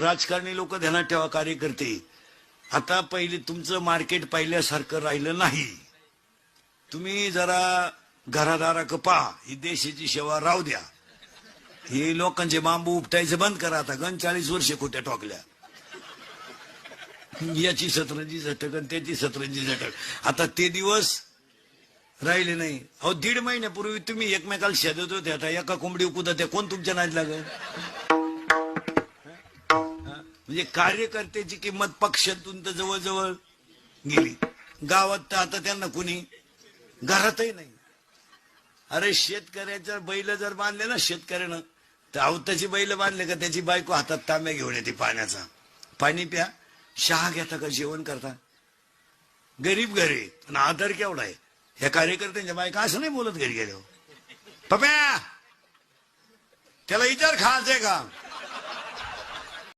राजकारणी लोक ध्यानात ठेवा कार्यकर्ते. आता पहिले तुमचं मार्केट पहिल्यासारखं राहिलं नाही. तुम्ही जरा घरादारा कपा ही देशाची सेवा राहू द्या. हे लोकांचे बांबू उपटायचं बंद करा आता गण चाळीस वर्ष खोट्या टोकल्या. याची सतरंजी झटक आणि त्याची सतरंजी झटक. आता ते दिवस राहिले नाही. अहो दीड महिन्यापूर्वी तुम्ही एकमेकाला शेदत होते आता एका कोंबडी कुदत त्या कोण तुमच्या नाच लागल? म्हणजे कार्यकर्त्याची किंमत पक्षातून तर जवळजवळ गेली. गावात तर आता त्यांना कुणी घरातही नाही. अरे शेतकऱ्याच्या बैल जर बांधले ना शेतकऱ्यानं तर आवताची बैल बांधले का त्याची बायको हातात तांब्या घेऊन येते पाण्याचा. पाणी प्या शहा घेता का जेवण करता. गरीब घरी पण आदर केवढा आहे. ह्या कार्यकर्त्यांच्या बायका असं नाही बोलत घरी गेलो पप्या त्याला इतर खायचंय का?